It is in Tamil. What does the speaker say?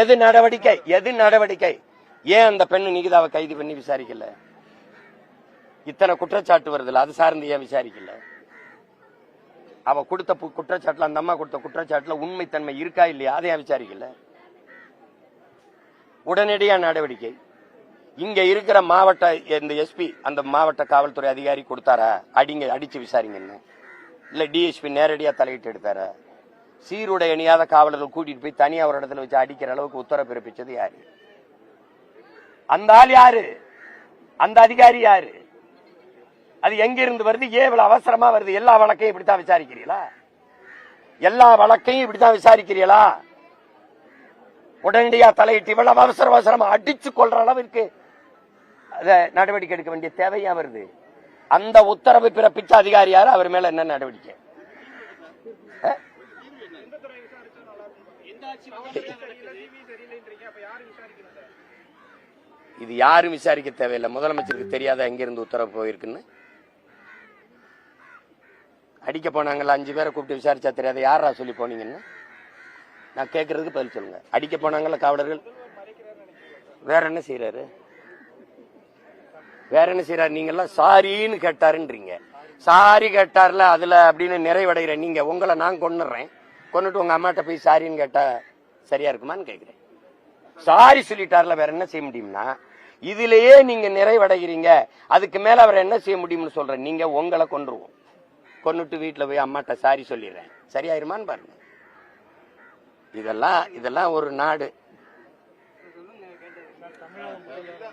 எது நடவடிக்கை? எது நடவடிக்கை? ஏன் அந்த பெண்ணு நிகிதாவை கைது பண்ணி விசாரிக்கல? இத்தனை குற்றச்சாட்டு வருதுல்ல அது சார்ந்து ஏன் விசாரிக்கல? அவ கொடுத்த குற்றச்சாட்டுல அந்த அம்மா கொடுத்த குற்றச்சாட்டுல உண்மைத்தன்மை இருக்கா இல்லையா? அதை ஏன் விசாரிக்கல? உடனடியா நடவடிக்கை. இங்க இருக்கிற மாவட்ட இந்த எஸ்பி அந்த மாவட்ட காவல்துறை அதிகாரி கொடுத்தாரா? அடிங்க அடிச்சு விசாரிங்கன்னு. இல்ல டிஎஸ்பி நேரடியா தலையிட்டு எடுத்தாரா? சீருடை அணியாத காவலர்கள் கூட்டிட்டு போய் தனியா ஒரு இடத்துல வச்சு அடிக்கிற அளவுக்கு உத்தரவு பிறப்பிச்சது யாரு? அந்த ஆள் யாரு? அந்த அதிகாரி யாரு? அது எங்க இருந்து வருது? ஏன் இவ்வளவு அவசரமா வருது? எல்லா வழக்கையும் இப்படித்தான் விசாரிக்கிறீங்களா எல்லா வழக்கையும் இப்படித்தான் விசாரிக்கிறீங்களா உடனடியா தலையிட்டு இவ்வளவு அவசர அவசரமா அடிச்சு கொள்ற அளவிற்கு அத நடவடிக்கை எடுக்க வேண்டிய தேவையா வருது? அந்த உத்தரவு பிறப்பிச்ச அதிகாரி யாரு? அவர் மேல என்ன நடவடிக்கை? இது யாரும் விசாரிக்க தேவையில்லை. முதலமைச்சருக்கு தெரியாத எங்கிருந்து உத்தரவு போயிருக்குன்னு? அடிக்க போனாங்கல்ல அஞ்சு பேரை கூப்பிட்டு விசாரிச்சா தெரியாத? யாரா சொல்லி போனீங்கன்னு? நான் கேட்கறதுக்கு பதில் சொல்லுங்க. அடிக்க போனாங்கல்ல காவலர்கள்? வேற என்ன செய்யறாரு வேற என்ன செய்யறாரு நீங்க எல்லாம் சாரின்னு கேட்டாருன்றீங்க. சாரி கேட்டார்ல அதுல அப்படின்னு நிறைவடைகிற நீங்க உங்களை நான் கொன்னுறேன். கொண்டுட்டு உங்க அம்மாட்ட போய் சாரின்னு கேட்டா சரியா இருக்குமான்னு கேக்குறேன். சாரி சொல்லிட்டார்ல வேற என்ன செய்ய முடியும்னா? இதுலயே நீங்க நிறைவடைகிறீங்க. அதுக்கு மேல அவர் என்ன செய்ய முடியும்னு சொல்றேன் நீங்க உங்களை கொண்டுருவோம் கொண்டுட்டு வீட்டுல போய் அம்மாட்ட சாரி சொல்லிடுறேன். சரியாயிருமான்னு பாருங்க. இதெல்லாம் இதெல்லாம் ஒரு நாடு.